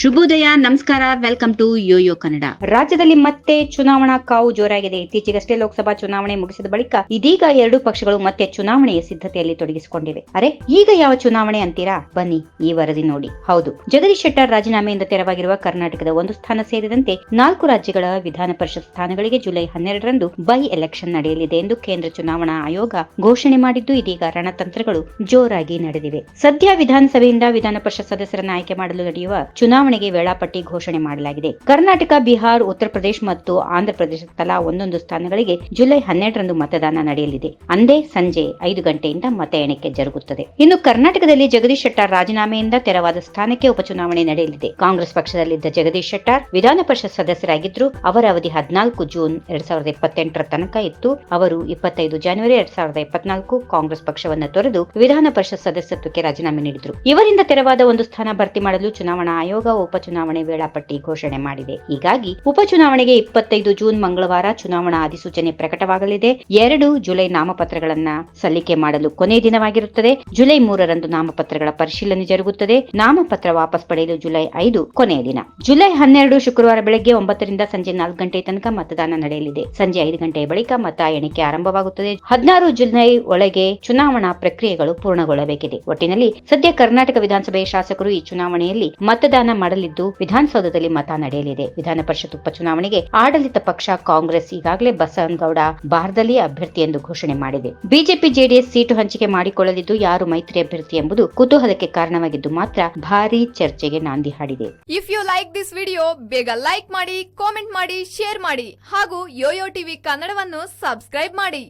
ಶುಭೋದಯ, ನಮಸ್ಕಾರ welcome to Yoyo Kannada ರಾಜ್ಯದಲ್ಲಿ ಮತ್ತೆ ಚುನಾವಣಾ ಕಾವು ಜೋರಾಗಿದೆ. ಇತ್ತೀಚೆಗಷ್ಟೇ ಲೋಕಸಭಾ ಚುನಾವಣೆ ಮುಗಿಸಿದ ಬಳಿಕ ಇದೀಗ ಎರಡು ಪಕ್ಷಗಳು ಮತ್ತೆ ಚುನಾವಣೆಯ ಸಿದ್ಧತೆಯಲ್ಲಿ ತೊಡಗಿಸಿಕೊಂಡಿವೆ. ಅರೆ, ಈಗ ಯಾವ ಚುನಾವಣೆ ಅಂತೀರಾ? ಬನ್ನಿ ಈ ವರದಿ ನೋಡಿ. ಹೌದು, ಜಗದೀಶ್ ಶೆಟ್ಟರ್ ರಾಜೀನಾಮೆಯಿಂದ ತೆರವಾಗಿರುವ ಕರ್ನಾಟಕದ ಒಂದು ಸ್ಥಾನ ಸೇರಿದಂತೆ ನಾಲ್ಕು ರಾಜ್ಯಗಳ ವಿಧಾನ ಪರಿಷತ್ ಸ್ಥಾನಗಳಿಗೆ ಜುಲೈ ಹನ್ನೆರಡರಂದು ಬೈ ಎಲೆಕ್ಷನ್ ನಡೆಯಲಿದೆ ಎಂದು ಕೇಂದ್ರ ಚುನಾವಣಾ ಆಯೋಗ ಘೋಷಣೆ ಮಾಡಿದ್ದು ಇದೀಗ ರಣತಂತ್ರಗಳು ಜೋರಾಗಿ ನಡೆದಿವೆ. ಸದ್ಯ ವಿಧಾನಸಭೆಯಿಂದ ವಿಧಾನ ಪರಿಷತ್ ಸದಸ್ಯರನ್ನು ಆಯ್ಕೆ ಮಾಡಲು ನಡೆಯುವ ಚುನಾವಣೆಗೆ ವೇಳಾಪಟ್ಟಿ ಘೋಷಣೆ ಮಾಡಲಾಗಿದೆ. ಕರ್ನಾಟಕ, ಬಿಹಾರ್, ಉತ್ತರ ಪ್ರದೇಶ ಮತ್ತು ಆಂಧ್ರ ಪ್ರದೇಶ ತಲಾ ಒಂದೊಂದು ಸ್ಥಾನಗಳಿಗೆ ಜುಲೈ ಹನ್ನೆರಡರಂದು ಮತದಾನ ನಡೆಯಲಿದೆ. ಅಂದೇ ಸಂಜೆ ಐದು ಗಂಟೆಯಿಂದ ಮತ ಎಣಿಕೆ ಜರುಗುತ್ತದೆ. ಇನ್ನು ಕರ್ನಾಟಕದಲ್ಲಿ ಜಗದೀಶ್ ಶೆಟ್ಟಾರ್ ರಾಜೀನಾಮೆಯಿಂದ ತೆರವಾದ ಸ್ಥಾನಕ್ಕೆ ಉಪಚುನಾವಣೆ ನಡೆಯಲಿದೆ. ಕಾಂಗ್ರೆಸ್ ಪಕ್ಷದಲ್ಲಿದ್ದ ಜಗದೀಶ್ ಶೆಟ್ಟಾರ್ ವಿಧಾನ ಪರಿಷತ್ ಸದಸ್ಯರಾಗಿದ್ದರು ಅವರ ಅವಧಿ ಹದಿನಾಲ್ಕು ಜೂನ್ ಎರಡ್ ಸಾವಿರದ ಇಪ್ಪತ್ತೆಂಟರ ತನಕ ಇತ್ತು. ಅವರು ಇಪ್ಪತ್ತೈದು ಜನವರಿ ಎರಡ್ ಸಾವಿರದ ಇಪ್ಪತ್ನಾಲ್ಕು ಕಾಂಗ್ರೆಸ್ ಪಕ್ಷವನ್ನು ತೊರೆದು ವಿಧಾನ ಪರಿಷತ್ ಸದಸ್ಯತ್ವಕ್ಕೆ ರಾಜೀನಾಮೆ ನೀಡಿದರು. ಇವರಿಂದ ತೆರವಾದ ಒಂದು ಸ್ಥಾನ ಭರ್ತಿ ಮಾಡಲು ಚುನಾವಣಾ ಆಯೋಗ ಉಪಚುನಾವಣೆ ವೇಳಾಪಟ್ಟಿ ಘೋಷಣೆ ಮಾಡಿದೆ. ಹೀಗಾಗಿ ಉಪಚುನಾವಣೆಗೆ ಇಪ್ಪತ್ತೈದು ಜೂನ್ ಮಂಗಳವಾರ ಚುನಾವಣಾ ಅಧಿಸೂಚನೆ ಪ್ರಕಟವಾಗಲಿದೆ. ಎರಡು ಜುಲೈ ನಾಮಪತ್ರಗಳನ್ನ ಸಲ್ಲಿಕೆ ಮಾಡಲು ಕೊನೆ ದಿನವಾಗಿರುತ್ತದೆ. ಜುಲೈ ಮೂರರಂದು ನಾಮಪತ್ರಗಳ ಪರಿಶೀಲನೆ ಜರುಗುತ್ತದೆ. ನಾಮಪತ್ರ ವಾಪಸ್ ಪಡೆಯಲು ಜುಲೈ ಐದು ಕೊನೆಯ ದಿನ. ಜುಲೈ ಹನ್ನೆರಡು ಶುಕ್ರವಾರ ಬೆಳಗ್ಗೆ ಒಂಬತ್ತರಿಂದ ಸಂಜೆ ನಾಲ್ಕು ಗಂಟೆ ತನಕ ಮತದಾನ ನಡೆಯಲಿದೆ. ಸಂಜೆ ಐದು ಗಂಟೆಯ ಬಳಿಕ ಮತ ಎಣಿಕೆ ಆರಂಭವಾಗುತ್ತದೆ. ಹದಿನಾರು ಜುಲೈ ಒಳಗೆ ಚುನಾವಣಾ ಪ್ರಕ್ರಿಯೆಗಳು ಪೂರ್ಣಗೊಳ್ಳಬೇಕಿದೆ. ಒಟ್ಟಿನಲ್ಲಿ ಸದ್ಯ ಕರ್ನಾಟಕ ವಿಧಾನಸಭೆಯ ಶಾಸಕರು ಈ ಚುನಾವಣೆಯಲ್ಲಿ ಮತದಾನ ಮಾಡಲಿದ್ದು ವಿಧಾನಸೌಧದಲ್ಲಿ ಮತ ನಡೆಯಲಿದೆ. ವಿಧಾನ ಪರಿಷತ್ ಉಪಚುನಾವಣೆಗೆ ಆಡಳಿತ ಪಕ್ಷ, ಕಾಂಗ್ರೆಸ್ ಈಗಾಗಲೇ ಬಸವನಗೌಡ ಬಾರದಲ್ಲಿ ಅಭ್ಯರ್ಥಿ ಎಂದು ಘೋಷಣೆ ಮಾಡಿದೆ. ಬಿಜೆಪಿ ಜೆಡಿಎಸ್ ಸೀಟು ಹಂಚಿಕೆ ಮಾಡಿಕೊಳ್ಳಲಿದ್ದು ಯಾರು ಮೈತ್ರಿ ಅಭ್ಯರ್ಥಿ ಎಂಬುದು ಕುತೂಹಲಕ್ಕೆ ಕಾರಣವಾಗಿದ್ದು ಮಾತ್ರ ಭಾರೀ ಚರ್ಚೆಗೆ ನಾಂದಿ ಹಾಡಿದೆ. If you like this video ಬೇಗ ಲೈಕ್ ಮಾಡಿ ಕಾಮೆಂಟ್ ಮಾಡಿ ಶೇರ್ ಮಾಡಿ ಹಾಗೂ ಯೋಯೋ ಟಿವಿ ಕನ್ನಡವನ್ನು ಸಬ್ಸ್ಕ್ರೈಬ್ ಮಾಡಿ.